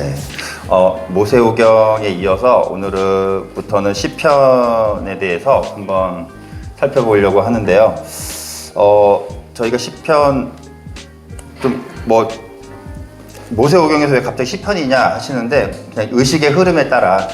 네. 어, 모세오경에 이어서 오늘부터는 시편에 대해서 한번 살펴보려고 하는데요. 어, 저희가 시편 좀뭐 모세오경에서 왜 갑자기 시편이냐 하시는데 그냥 의식의 흐름에 따라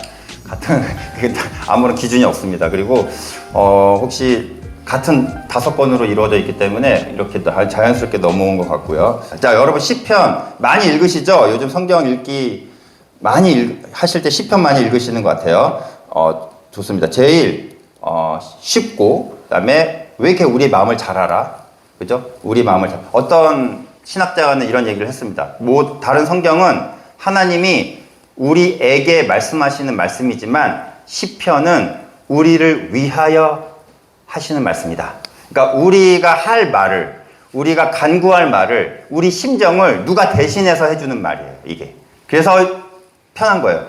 같은 아무런 기준이 없습니다. 그리고 어, 혹시 같은 다섯 권으로 이루어져 있기 때문에 이렇게 다 자연스럽게 넘어온 것 같고요. 자, 여러분 시편 많이 읽으시죠? 요즘 성경 읽기 많이 읽, 하실 때 시편 많이 읽으시는 것 같아요. 어, 좋습니다. 제일 어, 쉽고 그다음에 왜 이렇게 우리 마음을 잘 알아? 그죠? 우리 마음을 잘 어떤 신학자는 이런 얘기를 했습니다. 뭐 다른 성경은 하나님이 우리에게 말씀하시는 말씀이지만 시편은 우리를 위하여 하시는 말씀이다. 그러니까 우리가 할 말을 우리가 간구할 말을 우리 심정을 누가 대신해서 해주는 말이에요. 이게 그래서 편한 거예요.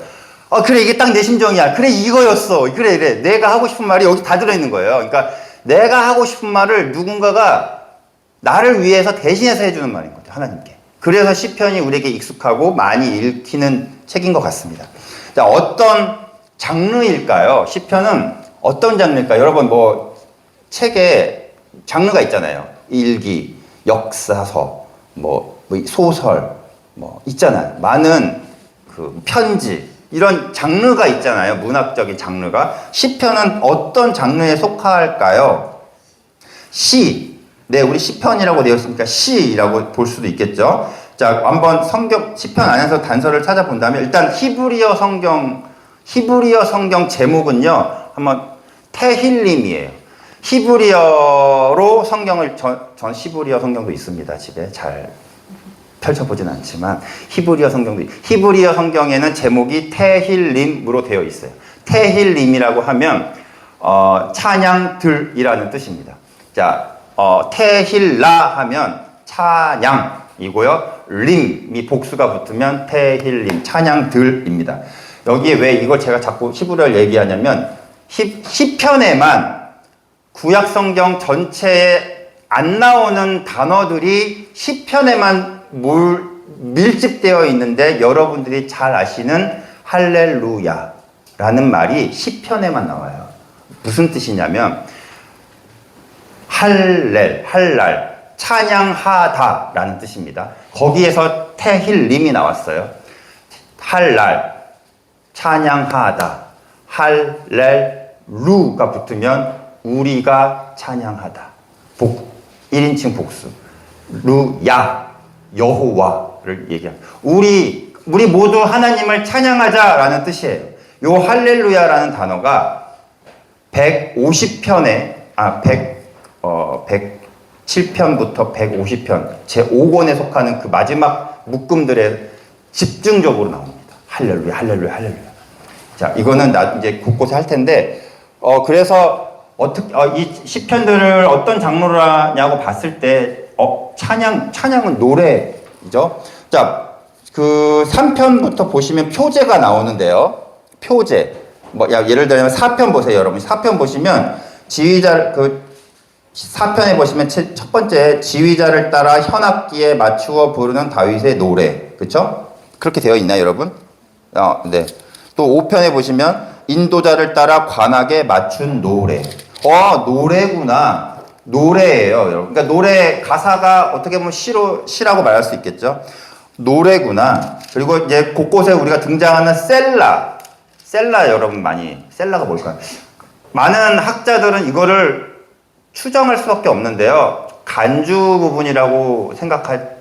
어 그래 이게 딱 내 심정이야. 그래 이거였어. 그래 그래 내가 하고 싶은 말이 여기 다 들어있는 거예요. 그러니까 내가 하고 싶은 말을 누군가가 나를 위해서 대신해서 해주는 말인 거죠. 하나님께. 그래서 시편이 우리에게 익숙하고 많이 읽히는 책인 것 같습니다. 자 어떤 장르일까요? 시편은 어떤 장르일까요? 여러분 뭐 책에 장르가 있잖아요. 일기, 역사서, 뭐, 뭐 소설, 뭐 있잖아요. 많은 그 편지 이런 장르가 있잖아요. 문학적인 장르가 시편은 어떤 장르에 속할까요? 시. 네, 우리 시편이라고 되어 있으니까 시라고 볼 수도 있겠죠. 자, 한번 성경 시편 안에서 단서를 찾아본다면 일단 히브리어 성경 히브리어 성경 제목은요. 한번 테힐림이에요. 히브리어로 성경을 전, 전 히브리어 성경도 있습니다. 집에 잘 펼쳐보진 않지만 히브리어 성경도 있- 히브리어 성경에는 제목이 테힐림으로 되어 있어요. 테힐림이라고 하면 어, 찬양들이라는 뜻입니다. 자, 어, 테힐라 하면 찬양이고요. 림이 복수가 붙으면 테힐림 찬양들입니다. 여기에 왜 이걸 제가 자꾸 히브리어를 얘기하냐면 히, 시편에만 구약 성경 전체에 안 나오는 단어들이 시편에만 몰, 밀집되어 있는데 여러분들이 잘 아시는 할렐루야라는 말이 시편에만 나와요. 무슨 뜻이냐면 할렐, 할랄, 찬양하다라는 뜻입니다. 거기에서 테힐림이 나왔어요. 할랄, 찬양하다, 할렐루가 붙으면 우리가 찬양하다. 복, 1인칭 복수. 루야, 여호와를 얘기합니다. 우리, 우리 모두 하나님을 찬양하자라는 뜻이에요. 요 할렐루야라는 단어가 150편에, 아, 100, 어, 107편부터 150편, 제 5권에 속하는 그 마지막 묶음들에 집중적으로 나옵니다. 할렐루야, 할렐루야, 할렐루야. 자, 이거는 나 이제 곳곳에 할 텐데, 어, 그래서 어떻게, 어, 이 시편들을 어떤 장르로 하냐고 봤을 때, 어, 찬양, 찬양은 노래죠. 자, 그 3편부터 보시면 표제가 나오는데요. 표제. 뭐, 야, 예를 들면 4편 보세요, 여러분. 4편 보시면 지휘자, 그, 4편에 보시면 첫첫 번째 지휘자를 따라 현악기에 맞추어 부르는 다윗의 노래. 그쵸? 그렇게 되어 있나요, 여러분? 어, 네. 또 5편에 보시면 인도자를 따라 관악에 맞춘 노래. 어, 노래구나. 노래예요, 여러분. 그러니까 노래 가사가 어떻게 보면 시로 시라고 말할 수 있겠죠. 노래구나. 그리고 이제 곳곳에 우리가 등장하는 셀라. 셀라 여러분 많이 셀라가 뭘까요? 많은 학자들은 이거를 추정할 수밖에 없는데요. 간주 부분이라고 생각할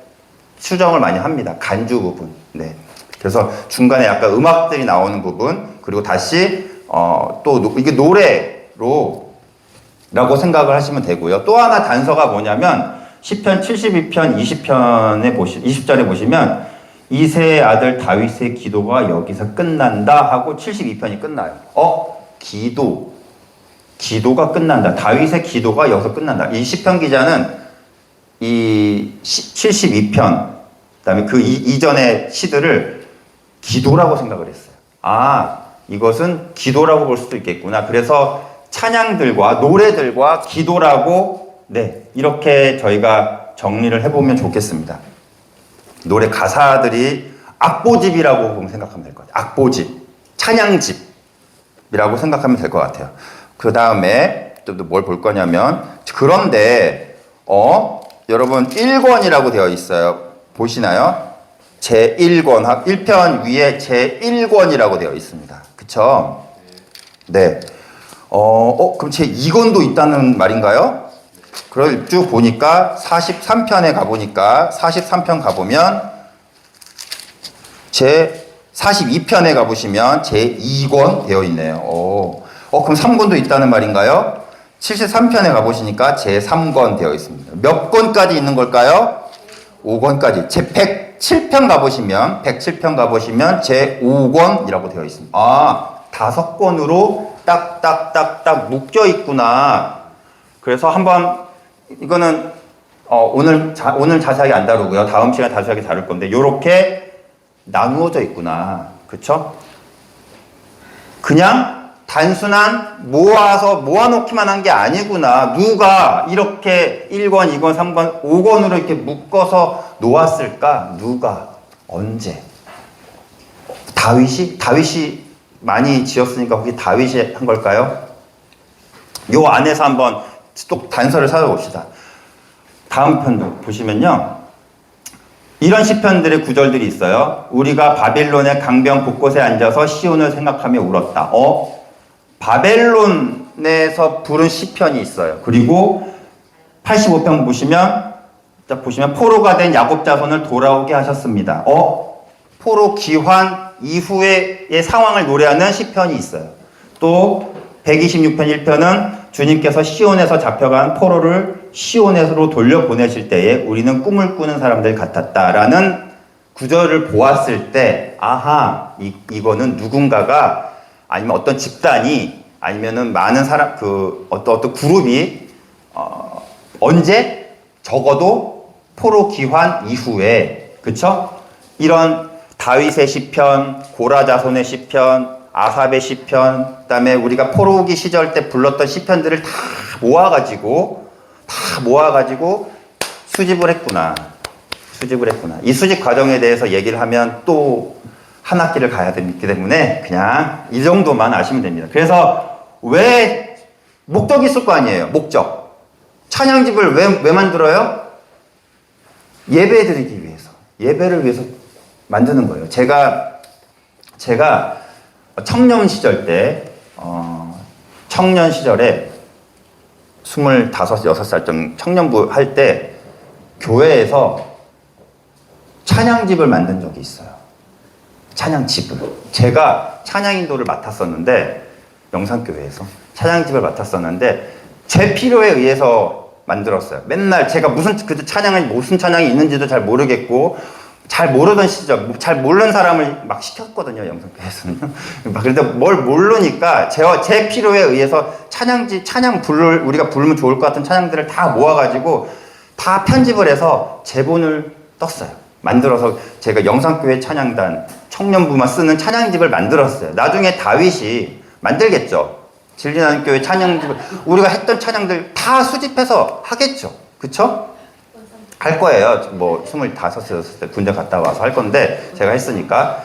추정을 많이 합니다. 간주 부분. 네. 그래서 중간에 약간 음악들이 나오는 부분 그리고 다시 어, 또 노- 이게 노래로 라고 생각을 하시면 되고요. 또 하나 단서가 뭐냐면 10편 72편 20편에 보시 20절에 보시면 이세의 아들 다윗의 기도가 여기서 끝난다 하고 72편이 끝나요. 어? 기도 기도가 끝난다. 다윗의 기도가 여기서 끝난다. 이 시편 기자는 이 72편 그다음에 그 이, 이전의 시들을 기도라고 생각을 했어요. 아, 이것은 기도라고 볼 수도 있겠구나. 그래서 찬양들과 노래들과 기도라고 네, 이렇게 저희가 정리를 해 보면 좋겠습니다. 노래 가사들이 악보집이라고 보면 생각하면 될 것 같아요. 악보집, 찬양집이라고 생각하면 될 것 같아요. 그 다음에 또 뭘 볼 거냐면 그런데 어 여러분 1권이라고 되어 있어요. 보시나요? 제 1권 1편 위에 제 1권이라고 되어 있습니다. 그쵸? 네. 어, 어 그럼 제 2권도 있다는 말인가요? 그걸 쭉 보니까 43편에 가보니까 43편 가보면 제 42편에 가보시면 제 2권 되어 있네요. 오. 어, 그럼 3권도 있다는 말인가요? 73편에 가보시니까 제 3권 되어 있습니다. 몇 권까지 있는 걸까요? 5권까지. 제 107편 가보시면, 107편 가보시면 제 5권이라고 되어 있습니다. 아, 다섯 권으로 딱딱딱딱 묶여 있구나. 그래서 한번, 이거는, 어, 오늘, 자, 오늘 자세하게 안 다루고요. 다음 시간에 자세하게 다룰 건데, 요렇게 나누어져 있구나. 그쵸? 그냥 단순한 모아서 모아놓기만 한 게 아니구나. 누가 이렇게 1권, 2권, 3권, 5권으로 이렇게 묶어서 놓았을까? 누가? 언제? 다윗이? 다윗이 많이 지었으니까 혹시 다윗이 한 걸까요? 요 안에서 한번 또 단서를 찾아봅시다. 다음 편도 보시면요. 이런 시편들의 구절들이 있어요. 우리가 바빌론의 강변 곳곳에 앉아서 시온을 생각하며 울었다. 어? 바벨론에서 부른 시편이 있어요. 그리고 85편 보시면 자 보시면 포로가 된 야곱 자손을 돌아오게 하셨습니다. 어? 포로 귀환 이후의 상황을 노래하는 시편이 있어요. 또 126편 1편은 주님께서 시온에서 잡혀간 포로를 시온에서 돌려보내실 때에 우리는 꿈을 꾸는 사람들 같았다라는 구절을 보았을 때 아하 이, 이거는 누군가가 아니면 어떤 집단이 아니면은 많은 사람 그 어떤 어떤 그룹이 어, 언제 적어도 포로 귀환 이후에 그쵸 이런 다윗의 시편 고라 자손의 시편 아삽의 시편, 그다음에 우리가 포로기 시절 때 불렀던 시편들을 다 모아가지고 다 모아가지고 수집을 했구나. 수집을 했구나. 이 수집 과정에 대해서 얘기를 하면 또 한 학기를 가야 되기 때문에 그냥 이 정도만 아시면 됩니다. 그래서 왜 목적이 있을 거 아니에요? 목적. 찬양집을 왜, 왜 만들어요? 예배 드리기 위해서. 예배를 위해서 만드는 거예요. 제가, 제가 청년 시절 때, 어, 청년 시절에 25, 6살 좀 청년부 할 때 교회에서 찬양집을 만든 적이 있어요. 찬양집을. 제가 찬양인도를 맡았었는데, 영산교회에서 찬양집을 맡았었는데, 제 필요에 의해서 만들었어요. 맨날 제가 무슨, 그 찬양이 무슨 찬양이 있는지도 잘 모르겠고, 잘 모르던 시절, 잘 모르는 사람을 막 시켰거든요, 영성교회에서는. 막 그런데 뭘 모르니까 제, 제 필요에 의해서 찬양지, 찬양 부를, 우리가 부르면 좋을 것 같은 찬양들을 다 모아가지고 다 편집을 해서 제본을 떴어요. 만들어서 제가 영상교회 찬양단, 청년부만 쓰는 찬양집을 만들었어요. 나중에 다윗이 만들겠죠. 진리나는 교회 찬양집을, 우리가 했던 찬양들 다 수집해서 하겠죠. 그쵸? 할 거예요. 뭐, 25, 6살 때 군대 갔다 와서 할 건데, 제가 했으니까.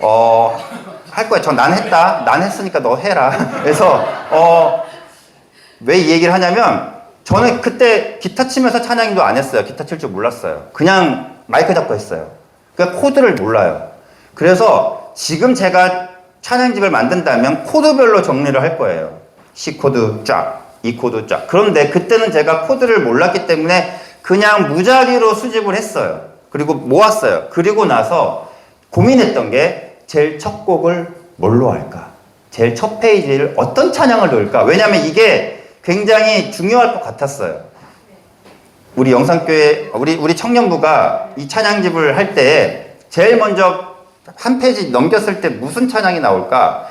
어, 할 거예요. 전난 했다. 난 했으니까 너 해라. 그래서, 어, 왜 이 얘기를 하냐면, 저는 그때 기타 치면서 찬양도 안 했어요. 기타 칠 줄 몰랐어요. 그냥 마이크 잡고 했어요. 그러니까 코드를 몰라요. 그래서 지금 제가 찬양집을 만든다면 코드별로 정리를 할 거예요. C 코드 쫙, E 코드 쫙. 그런데 그때는 제가 코드를 몰랐기 때문에 그냥 무작위로 수집을 했어요. 그리고 모았어요. 그리고 나서 고민했던 게 제일 첫 곡을 뭘로 할까? 제일 첫 페이지를 어떤 찬양을 넣을까? 왜냐면 이게 굉장히 중요할 것 같았어요. 우리 영상교회, 우리, 우리 청년부가 이 찬양집을 할 때 제일 먼저 한 페이지 넘겼을 때 무슨 찬양이 나올까?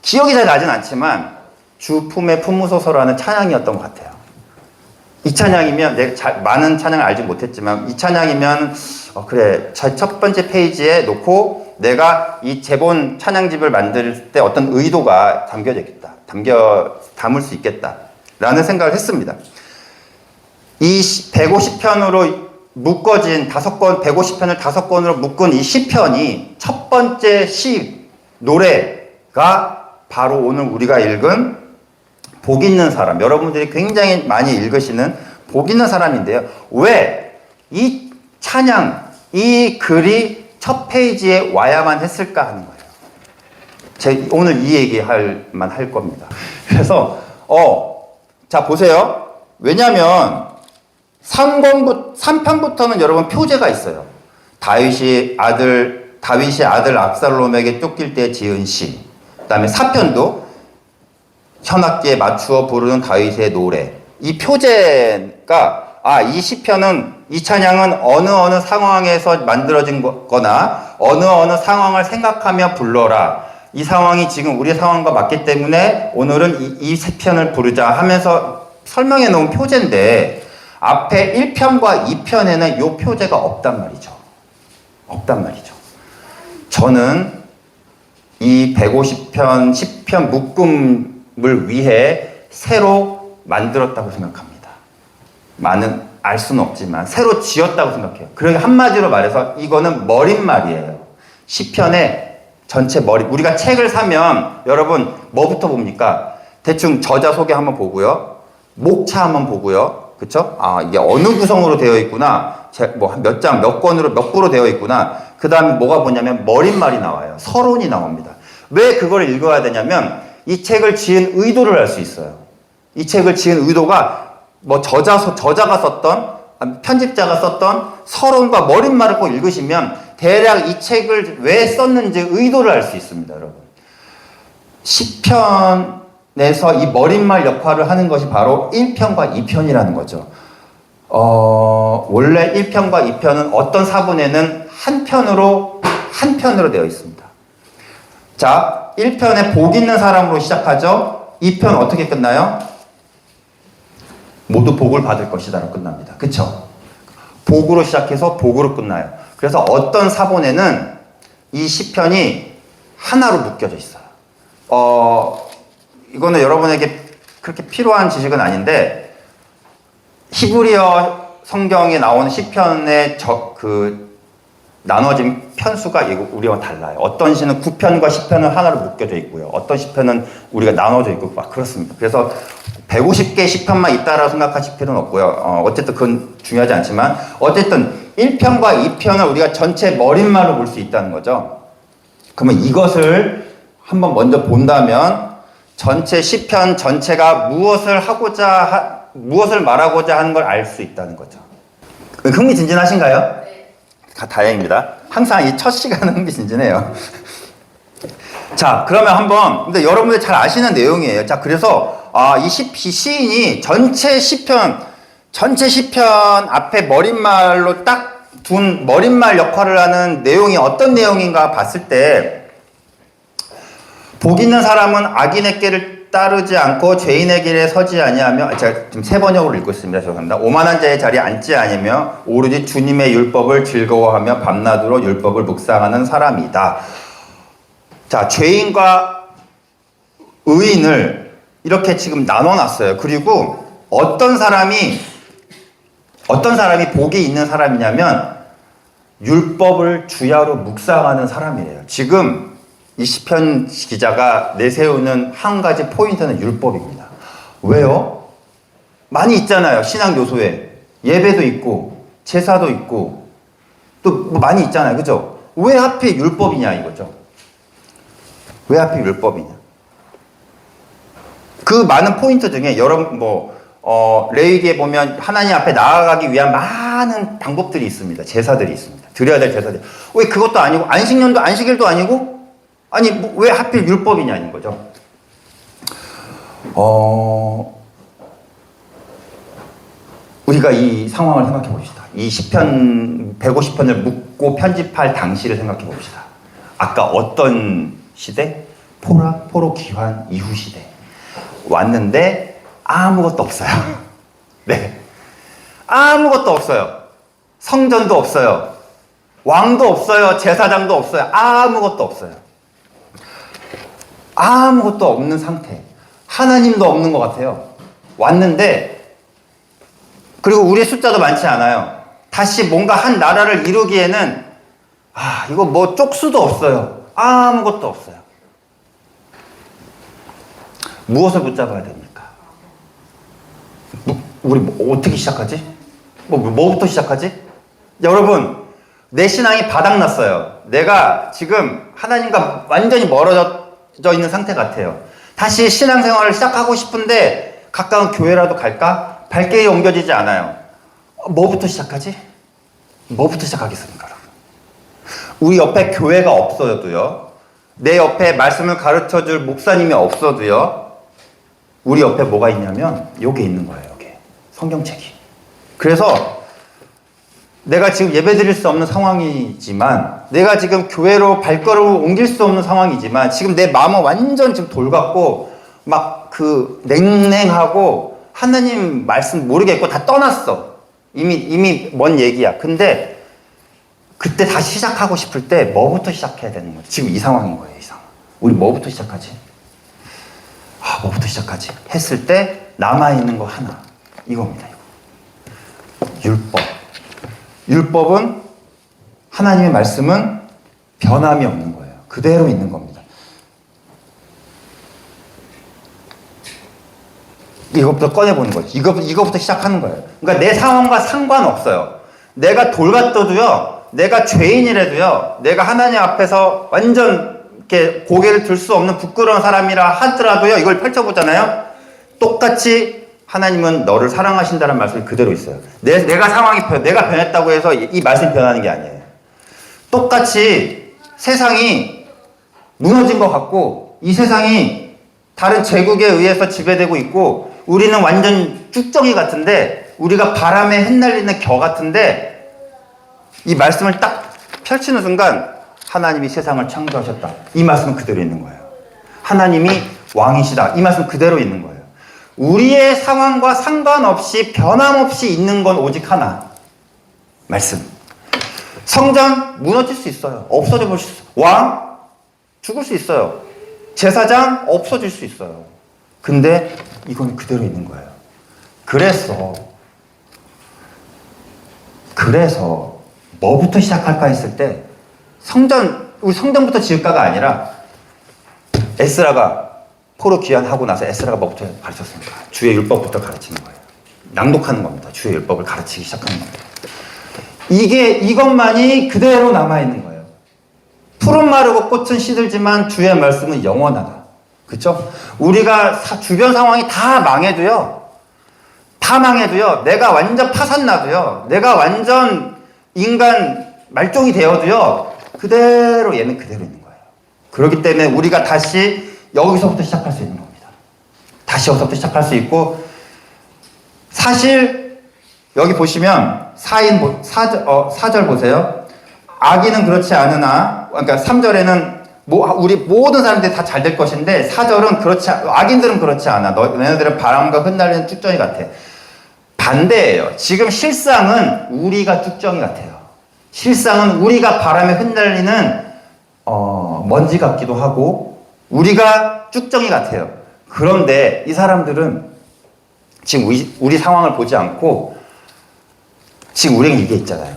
기억이 잘 나진 않지만 주품의 품무소서라는 찬양이었던 것 같아요. 이 찬양이면 내가 잘, 많은 찬양을 알지 못했지만 이 찬양이면 어, 그래 첫 번째 페이지에 놓고 내가 이 재본 찬양집을 만들 때 어떤 의도가 담겨져 있겠다 담겨 담을 수 있겠다라는 생각을 했습니다. 이 150편으로 묶어진 다섯 권, 150편을 다섯 권으로 묶은 이 시편이 첫 번째 시 노래가 바로 오늘 우리가 읽은 복 있는 사람. 여러분들이 굉장히 많이 읽으시는 복 있는 사람인데요. 왜 이 찬양, 이 글이 첫 페이지에 와야만 했을까 하는 거예요. 제 오늘 이 얘기 할만 할 겁니다. 그래서 어, 자 보세요. 왜냐하면 3권부 3편부터는 여러분 표제가 있어요. 다윗이 아들 다윗이 아들 압살롬에게 쫓길 때 지은 시. 그 다음에 4편도 현악기에 맞추어 부르는 다윗의 노래. 이 표제가 아, 이 시편은 이 찬양은 어느 어느 상황에서 만들어진 거나 어느 어느 상황을 생각하며 불러라. 이 상황이 지금 우리 상황과 맞기 때문에 오늘은 이, 이 세편을 부르자 하면서 설명해 놓은 표제인데 앞에 1편과 2편에는 요 표제가 없단 말이죠. 없단 말이죠. 저는 이 150편, 10편 묶음 을 위해 새로 만들었다고 생각합니다. 많은 알 수는 없지만 새로 지었다고 생각해요. 그러니까 한마디로 말해서 이거는 머릿말이에요. 10편의 전체 머리. 우리가 책을 사면 여러분 뭐부터 봅니까? 대충 저자 소개 한번 보고요. 목차 한번 보고요. 그쵸? 아, 이게 어느 구성으로 되어 있구나. 뭐몇 장, 몇 권으로, 몇 부로 되어 있구나. 그 다음에 뭐가 보냐면 머릿말이 나와요. 서론이 나옵니다. 왜 그걸 읽어야 되냐면 이 책을 지은 의도를 알 수 있어요. 이 책을 지은 의도가 뭐 저자, 저자가 썼던, 편집자가 썼던 서론과 머릿말을 꼭 읽으시면 대략 이 책을 왜 썼는지 의도를 알 수 있습니다, 여러분. 시편에서 이 머릿말 역할을 하는 것이 바로 1편과 2편이라는 거죠. 어, 원래 1편과 2편은 어떤 사본에는 한 편으로, 한 편으로 되어 있습니다. 자, 1편에 복 있는 사람으로 시작하죠. 2편 어떻게 끝나요? 모두 복을 받을 것이다로 끝납니다. 그쵸? 복으로 시작해서 복으로 끝나요. 그래서 어떤 사본에는 이 시편이 하나로 묶여져 있어요. 어, 이거는 여러분에게 그렇게 필요한 지식은 아닌데, 히브리어 성경에 나오는 시편의 저, 그, 나눠진 편수가 우리와 달라요. 어떤 시는 9편과 10편은 하나로 묶여져 있고요. 어떤 시편은 우리가 나눠져 있고 막 그렇습니다. 그래서 150개 10편만 있다라고 생각하실 필요는 없고요. 어, 쨌든 그건 중요하지 않지만 어쨌든 1편과 2편을 우리가 전체 머릿말로 볼 수 있다는 거죠. 그러면 이것을 한번 먼저 본다면 전체 10편 전체가 무엇을 하고자 하, 무엇을 말하고자 하는 걸 알 수 있다는 거죠. 흥미진진하신가요? 다행입니다. 항상 이 첫 시간은 흥미진진해요. 자, 그러면 한번, 근데 여러분들 잘 아시는 내용이에요. 자, 그래서, 아, 이 시, 시인이 전체 시편, 전체 시편 앞에 머릿말로 딱 둔 머릿말 역할을 하는 내용이 어떤 내용인가 봤을 때, 복 있는 사람은 악인의 길을 따르지 않고 죄인의 길에 서지 아니하며 제가 지금 세 번역으로 읽고 있습니다. 죄송합니다. 오만한 자의 자리에 앉지 아니며 오로지 주님의 율법을 즐거워하며 밤낮으로 율법을 묵상하는 사람이다. 자, 죄인과 의인을 이렇게 지금 나눠 놨어요. 그리고 어떤 사람이 어떤 사람이 복이 있는 사람이냐면 율법을 주야로 묵상하는 사람이래요. 지금 이 시편 기자가 내세우는 한 가지 포인트는 율법입니다. 왜요? 많이 있잖아요. 신앙 요소에 예배도 있고 제사도 있고 또 뭐 많이 있잖아요. 그죠? 왜 하필 율법이냐 이거죠. 왜 하필 율법이냐? 그 많은 포인트 중에 여러분 뭐 어, 레위기에 보면 하나님 앞에 나아가기 위한 많은 방법들이 있습니다. 제사들이 있습니다. 드려야 될 제사들. 왜 그것도 아니고 안식년도 안식일도 아니고 아니 뭐 왜 하필 율법이냐는 거죠. 어 우리가 이 상황을 생각해 봅시다. 이 시편 150편을 묻고 편집할 당시를 생각해 봅시다. 아까 어떤 시대? 포라 포로 기환 이후 시대 왔는데 아무것도 없어요. 네, 아무것도 없어요. 성전도 없어요. 왕도 없어요. 제사장도 없어요. 아무것도 없어요. 아무것도 없는 상태. 하나님도 없는 것 같아요. 왔는데, 그리고 우리의 숫자도 많지 않아요. 다시 뭔가 한 나라를 이루기에는 아, 이거 뭐 쪽수도 없어요. 아무것도 없어요. 무엇을 붙잡아야 됩니까? 뭐, 우리 뭐 어떻게 시작하지? 뭐, 뭐부터 시작하지? 여러분, 내 신앙이 바닥났어요. 내가 지금 하나님과 완전히 멀어 져 있는 상태 같아요. 다시 신앙생활을 시작하고 싶은데 가까운 교회라도 갈까? 발길이 옮겨지지 않아요. 어, 뭐부터 시작하지? 뭐부터 시작하겠습니까, 여러분? 우리 옆에 교회가 없어도요. 내 옆에 말씀을 가르쳐 줄 목사님이 없어도요. 우리 옆에 뭐가 있냐면 요게 있는 거예요, 요게. 성경책이. 그래서 내가 지금 예배 드릴 수 없는 상황이지만 내가 지금 교회로 발걸음을 옮길 수 없는 상황이지만 지금 내 마음은 완전 지금 돌 같고 막 그 냉랭하고 하나님 말씀 모르겠고 다 떠났어. 이미 이미 먼 얘기야. 근데 그때 다시 시작하고 싶을 때 뭐부터 시작해야 되는 거지? 지금 이 상황인 거예요, 이 상황. 우리 뭐부터 시작하지? 아, 뭐부터 시작하지? 했을 때 남아있는 거 하나. 이겁니다, 이거. 율법. 율법은 하나님의 말씀은 변함이 없는 거예요. 그대로 있는 겁니다. 이것부터 꺼내보는 거죠. 이거, 이거부터 시작하는 거예요. 그러니까 내 상황과 상관없어요. 내가 돌같아도요, 내가 죄인이라도요, 내가 하나님 앞에서 완전 이렇게 고개를 들 수 없는 부끄러운 사람이라 하더라도요, 이걸 펼쳐보잖아요. 똑같이 하나님은 너를 사랑하신다는 말씀이 그대로 있어요. 내, 내가 상황이 변, 내가 변했다고 해서 이, 이 말씀이 변하는 게 아니에요. 똑같이 세상이 무너진 것 같고, 이 세상이 다른 제국에 의해서 지배되고 있고, 우리는 완전 쭉정이 같은데, 우리가 바람에 흩날리는 겨 같은데, 이 말씀을 딱 펼치는 순간, 하나님이 세상을 창조하셨다. 이 말씀은 그대로 있는 거예요. 하나님이 왕이시다. 이 말씀 그대로 있는 거예요. 우리의 상황과 상관없이 변함없이 있는 건 오직 하나. 말씀. 성전 무너질 수 있어요. 없어져 볼수 있어요. 왕 죽을 수 있어요. 제사장 없어질 수 있어요. 근데 이건 그대로 있는 거예요. 그래서 그래서 뭐부터 시작할까 했을 때 성전 우리 성전부터 지을까가 아니라 에스라가 포로 귀환하고 나서 에스라가 뭐부터 가르쳤습니까? 주의 율법부터 가르치는 거예요. 낭독하는 겁니다. 주의 율법을 가르치기 시작하는 겁니다. 이게 이것만이 그대로 남아 있는 거예요. 푸른 마르고 꽃은 시들지만 주의 말씀은 영원하다. 그렇죠? 우리가 사- 주변 상황이 다 망해도요. 다 망해도요. 내가 완전 파산 나도요. 내가 완전 인간 말종이 되어도요. 그대로 얘는 그대로 있는 거예요. 그렇기 때문에 우리가 다시 여기서부터 시작할 수 있는 겁니다. 다시 여기서부터 시작할 수 있고 사실 여기 보시면 4인 4절, 어, 4절 보세요. 악인은 그렇지 않으나 그러니까 3절에는 뭐, 우리 모든 사람들이 다 잘 될 것인데 4절은 그렇지 않- 악인들은 그렇지 않아. 너, 너네들은 바람과 흩날리는 쭉정이 같아. 반대예요. 지금 실상은 우리가 쭉정이 같아요. 실상은 우리가 바람에 흩날리는 어, 먼지 같기도 하고 우리가 쭉정이 같아요. 그런데 이 사람들은 지금 우리, 우리 상황을 보지 않고 지금 우리에게 이게 있잖아요.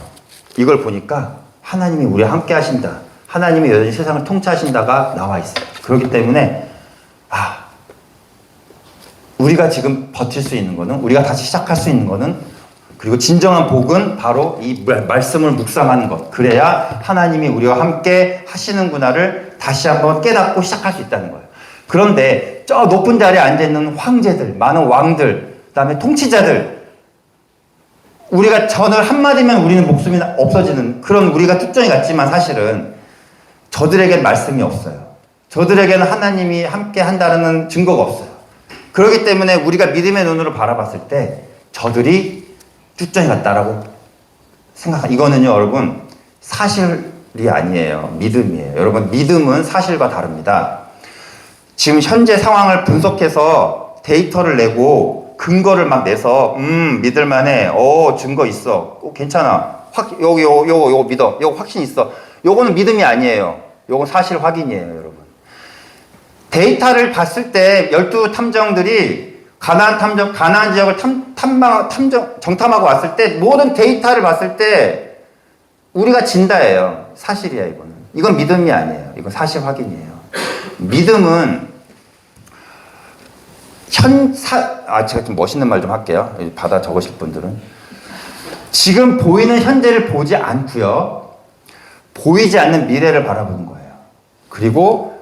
이걸 보니까 하나님이 우리와 함께 하신다. 하나님이 여전히 세상을 통치하신다가 나와 있어요. 그렇기 때문에 아 우리가 지금 버틸 수 있는 거는 우리가 다시 시작할 수 있는 거는 그리고 진정한 복은 바로 이 말- 말씀을 묵상하는 것. 그래야 하나님이 우리와 함께 하시는구나를 다시 한번 깨닫고 시작할 수 있다는 거예요. 그런데 저 높은 자리에 앉아 있는 황제들, 많은 왕들, 그 다음에 통치자들 우리가 전을 한마디면 우리는 목숨이 없어지는 그런 우리가 특정이 같지만 사실은 저들에겐 말씀이 없어요. 저들에게는 하나님이 함께 한다는 증거가 없어요. 그렇기 때문에 우리가 믿음의 눈으로 바라봤을 때 저들이 쭉정이 같다라고 생각하 이거는요, 여러분, 사실이 아니에요. 믿음이에요. 여러분, 믿음은 사실과 다릅니다. 지금 현재 상황을 분석해서 데이터를 내고 근거를 막 내서 음 믿을만해. 어 증거 있어. 어, 괜찮아. 확 여기 요 요거 요거 믿어. 요거 확신 있어. 요거는 믿음이 아니에요. 요건 사실 확인이에요 여러분. 데이터를 봤을 때 열두 탐정들이 가나안 탐정, 가나안 지역을 탐, 탐방, 탐정, 정탐하고 왔을 때 모든 데이터를 봤을 때 우리가 진다예요. 사실이야 이거는. 이건 믿음이 아니에요. 이건 사실 확인이에요. 믿음은 현사 아 제가 좀 멋있는 말 좀 할게요. 받아 적으실 분들은 지금 보이는 현재를 보지 않고요. 보이지 않는 미래를 바라보는 거예요. 그리고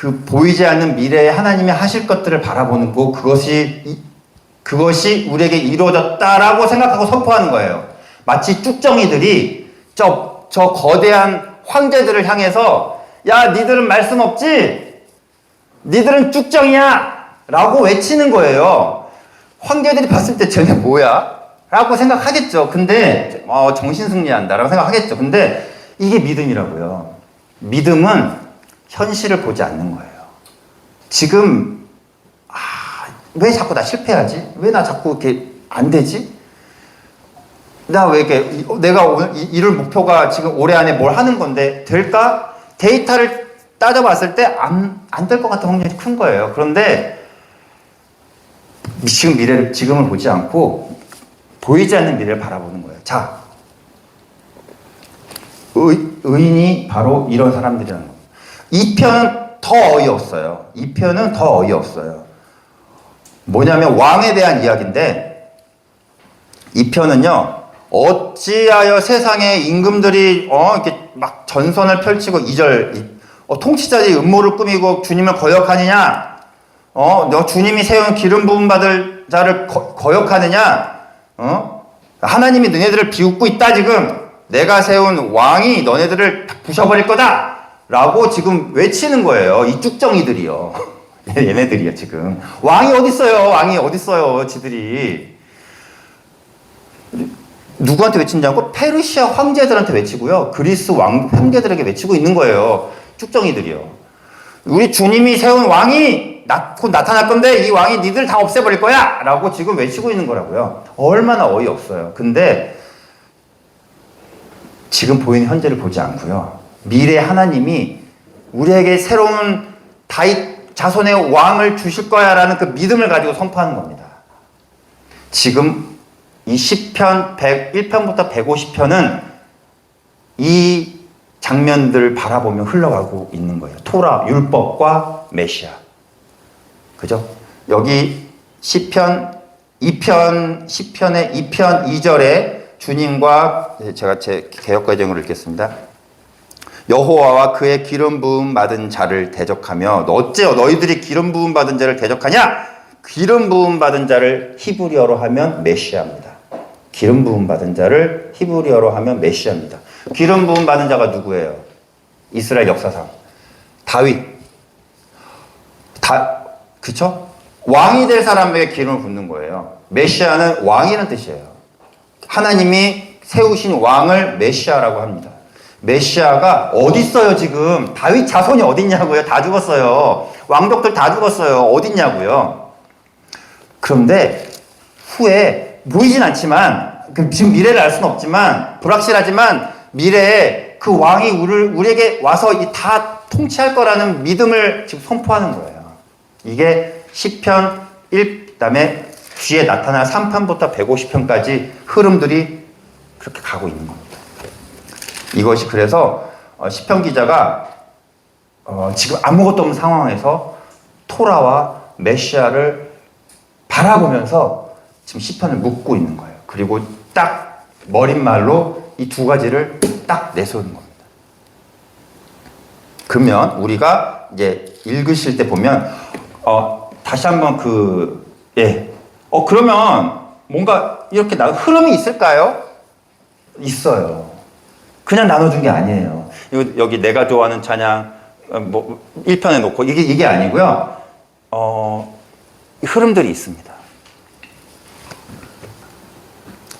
그 보이지 않는 미래에 하나님이 하실 것들을 바라보는 거 그것이 이- 그것이 우리에게 이루어졌다라고 생각하고 선포하는 거예요. 마치 쭉정이들이 저, 저 거대한 황제들을 향해서 야 니들은 말씀 없지? 니들은 쭉정이야! 라고 외치는 거예요. 황제들이 봤을 때 쟤네 뭐야? 라고 생각하겠죠. 근데 어, 정신승리한다라고 생각하겠죠. 근데 이게 믿음이라고요. 믿음은 현실을 보지 않는 거예요. 지금 아, 왜 자꾸 나 실패하지? 왜 나 자꾸 이렇게 안 되지? 나 왜 이렇게 이- 내가 오늘 이- 이룰 목표가 지금 올해 안에 뭘 하는 건데 될까? 데이터를 따져봤을 때 안 안 될 것 같은 확률이 큰 거예요. 그런데 지금 미래를 지금을 보지 않고 보이지 않는 미래를 바라보는 거예요. 자, 의, 의인이 바로 이런 사람들이라는. 이 편은 더 어이없어요. 이 편은 더 어이없어요. 뭐냐면 왕에 대한 이야기인데 이 편은요. 어찌하여 세상의 임금들이 어 이렇게 막 전선을 펼치고 이절 어, 통치자들이 음모를 꾸미고 주님을 거역하느냐? 어, 너 주님이 세운 기름 부음 받을 자를 거, 거역하느냐? 어? 하나님이 너네들을 비웃고 있다 지금. 내가 세운 왕이 너네들을 다 부셔버릴 거다. 라고 지금 외치는 거예요. 이 쭉정이들이요. 얘네들이요 지금. 왕이 어딨어요? 왕이 어딨어요? 지들이. 누구한테 않고 페르시아 황제들한테 외치고요. 그리스 왕 황제들에게 외치고 있는 거예요. 쭉정이들이요. 우리 주님이 세운 왕이 나, 곧 나타날 건데 이 왕이 니들 다 없애버릴 거야! 라고 지금 외치고 있는 거라고요. 얼마나 어이없어요. 근데 지금 보이는 현재를 보지 않고요. 미래 하나님이 우리에게 새로운 다윗 자손의 왕을 주실 거야라는 그 믿음을 가지고 선포하는 겁니다. 지금 이 10편 101편부터 150편은 이 장면들을 바라보며 흘러가고 있는 거예요. 토라, 율법과 메시아. 그죠? 여기 10편 2편 10편의 2편 2절에 주님과 제가 제 개혁 과정을 읽겠습니다. 여호와와 그의 기름 부음 받은 자를 대적하며 어째요 너희들이 기름 부음 받은 자를 대적하냐? 기름 부음 받은 자를 히브리어로 하면 메시아입니다. 기름 부음 받은 자를 히브리어로 하면 메시아입니다. 기름 부음 받은 자가 누구예요? 이스라엘 역사상 다윗. 다 그쵸? 왕이 될 사람에게 기름을 붓는 거예요. 메시아는 왕이라는 뜻이에요. 하나님이 세우신 왕을 메시아라고 합니다. 메시아가 어디 있어요 지금? 다윗 자손이 어디 있냐고요? 다 죽었어요. 왕족들 다 죽었어요. 어디 있냐고요? 그런데 후에 보이진 않지만 그 지금 미래를 알 수는 없지만 불확실하지만 미래에 그 왕이 우리를 우리에게 와서 이다 통치할 거라는 믿음을 지금 선포하는 거예요. 이게 10편 1 그다음에 뒤에 나타날 3편부터 150편까지 흐름들이 그렇게 가고 있는 겁니다. 이것이 그래서 어, 시편 기자가 어, 지금 아무것도 없는 상황에서 토라와 메시아를 바라보면서 지금 시편을 묻고 있는 거예요. 그리고 딱 머릿말로 이 두 가지를 딱 내세우는 겁니다. 그러면 우리가 이제 읽으실 때 보면 어, 다시 한번 그 예. 어 그러면 뭔가 이렇게 나 흐름이 있을까요? 있어요. 그냥 나눠준 게 아니에요. 여기 내가 좋아하는 찬양 어, 뭐 1편에 놓고 이게 이게 아니고요. 어 흐름들이 있습니다.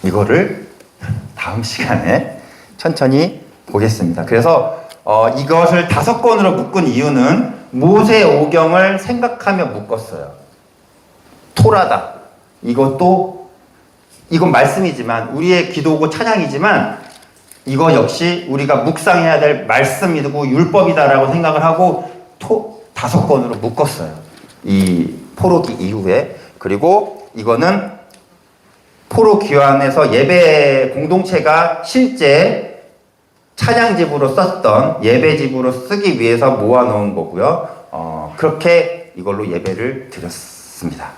이거를 다음 시간에 천천히 보겠습니다. 그래서 어, 이것을 다섯 권으로 묶은 이유는 모세 오경을 생각하며 묶었어요. 토라다. 이것도 이건 말씀이지만 우리의 기도고 찬양이지만 이거 역시 우리가 묵상해야 될 말씀이고 율법이다라고 생각을 하고 토 다섯 권으로 묶었어요. 이 포로기 이후에 그리고 이거는 포로 귀환에서 예배 공동체가 실제 찬양집으로 썼던 예배집으로 쓰기 위해서 모아놓은 거고요. 어, 그렇게 이걸로 예배를 드렸습니다.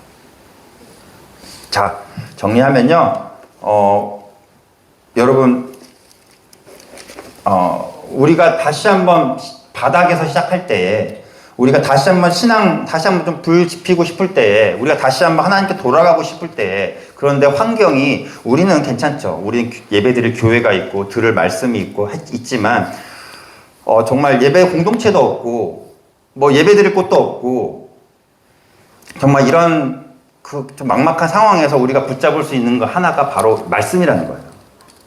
자, 정리하면요. 어, 여러분, 어, 우리가 다시 한번 바닥에서 시작할 때에 우리가 다시 한번 신앙, 다시 한번 좀 불 지피고 싶을 때에 우리가 다시 한번 하나님께 돌아가고 싶을 때에 그런데 환경이 우리는 괜찮죠. 우리는 예배 드릴 교회가 있고 들을 말씀이 있고 했- 있지만 어, 정말 예배 공동체도 없고 뭐 예배 드릴 곳도 없고 정말 이런 그 좀 막막한 상황에서 우리가 붙잡을 수 있는 거 하나가 바로 말씀이라는 거예요.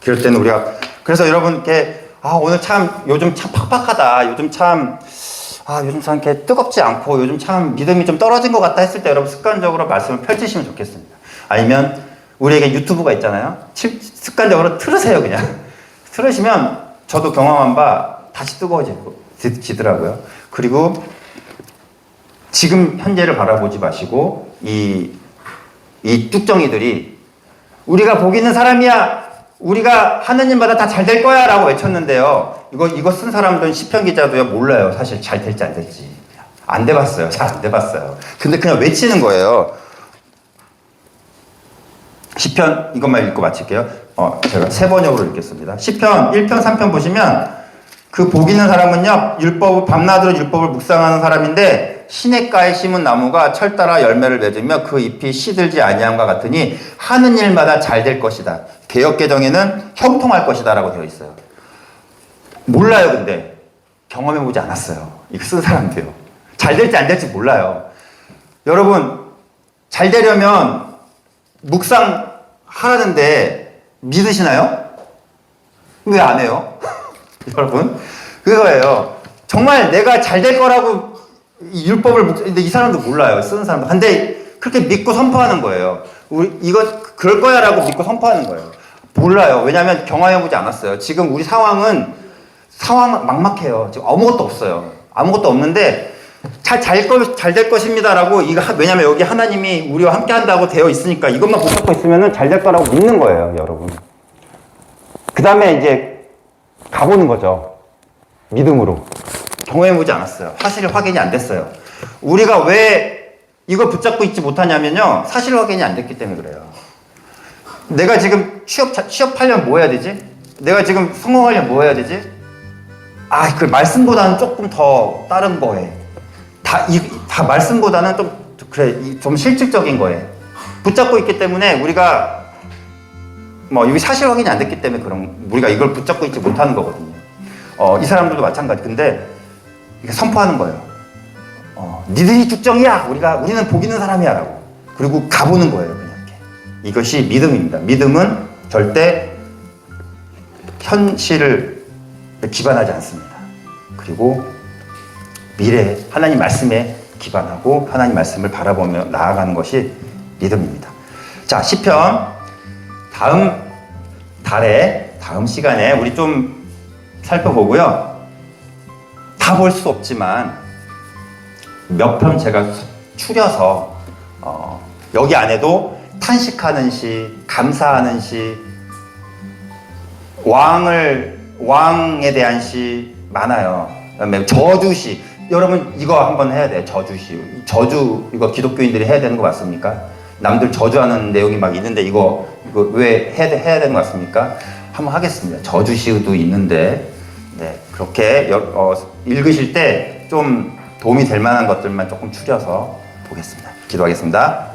그럴 때는 우리가 그래서 여러분께 아 오늘 참 요즘 참 팍팍하다. 요즘 참 아, 요즘 참 이렇게 뜨겁지 않고 요즘 참 믿음이 좀 떨어진 것 같다 했을 때 여러분 습관적으로 말씀을 펼치시면 좋겠습니다. 아니면 우리에게 유튜브가 있잖아요. 칠- 습관적으로 틀으세요, 그냥. 틀으시면 저도 경험한 바 다시 뜨거워지더라고요. 그리고 지금 현재를 바라보지 마시고 이, 이 뚝정이들이 우리가 복 있는 사람이야. 우리가 하는 일마다 다 잘 될 거야 라고 외쳤는데요. 이거, 이거 쓴 사람들은 시편 기자도요, 몰라요. 사실 잘 될지 안 될지. 안 돼봤어요. 잘 안 돼봤어요. 근데 그냥 외치는 거예요. 시편 이것만 읽고 마칠게요. 어, 제가 세 번역으로 읽겠습니다. 시편 1편, 3편 보시면 그 복 있는 사람은요, 율법을, 밤낮으로 율법을 묵상하는 사람인데, 시냇가에 심은 나무가 철 따라 열매를 맺으며 그 잎이 시들지 아니함과 같으니 하는 일마다 잘 될 것이다. 개혁 개정에는 형통할 것이다 라고 되어 있어요. 몰라요, 근데. 경험해 보지 않았어요. 이거 쓴 사람도요. 잘 될지 안 될지 몰라요. 여러분, 잘 되려면 묵상 하라는데 믿으시나요? 왜 안 해요? 여러분, 그거예요. 정말 내가 잘 될 거라고 이 율법을 묵, 근데 이 사람도 몰라요. 쓰는 사람도. 근데 그렇게 믿고 선포하는 거예요. 우리 이거 그럴 거야라고 믿고 선포하는 거예요. 몰라요. 왜냐하면 경험해보지 않았어요. 지금 우리 상황은 상황 막막해요. 지금 아무것도 없어요. 아무것도 없는데 잘잘잘 될 것입니다라고 이거 하- 왜냐면 여기 하나님이 우리와 함께 한다고 되어 있으니까 이것만 붙잡고 있으면은 잘 될 거라고 믿는 거예요, 여러분. 그 다음에 이제 가보는 거죠. 믿음으로. 경험해보지 않았어요. 사실 확인이 안 됐어요. 우리가 왜 이걸 붙잡고 있지 못하냐면요. 사실 확인이 안 됐기 때문에 그래요. 내가 지금 취업, 취업하려면 뭐 해야 되지? 내가 지금 성공하려면 뭐 해야 되지? 아, 그 말씀보다는 조금 더 다른 거에. 다, 이, 다 말씀보다는 좀, 그래, 이- 좀 실질적인 거에. 붙잡고 있기 때문에 우리가 뭐 여기 사실 확인이 안 됐기 때문에 그런 우리가 이걸 붙잡고 있지 못하는 거거든요. 어, 이 사람들도 마찬가지. 근데 이게 선포하는 거예요. 어, 니들이 쭉정이야. 우리가 우리는 복 있는 사람이야라고. 그리고 가보는 거예요, 이것이 믿음입니다. 믿음은 절대 현실을 기반하지 않습니다. 그리고 미래 하나님 말씀에 기반하고 하나님 말씀을 바라보며 나아가는 것이 믿음입니다. 자, 시편 다음 달에 다음 시간에 우리 좀 살펴보고요. 다 볼 수 없지만 몇 편 제가 추려서 어, 여기 안에도 탄식하는 시, 감사하는 시, 왕을 왕에 대한 시 많아요. 그다음에 저주시. 여러분 이거 한번 해야 돼요. 저주시. 저주 이거 기독교인들이 해야 되는 거 맞습니까? 남들 저주하는 내용이 막 있는데 이거 이거 왜 해야, 돼- 해야 되는 거 맞습니까? 한번 하겠습니다. 저주시도 있는데 네 그렇게 여- 어, 읽으실 때 좀 도움이 될 만한 것들만 조금 추려서 보겠습니다. 기도하겠습니다.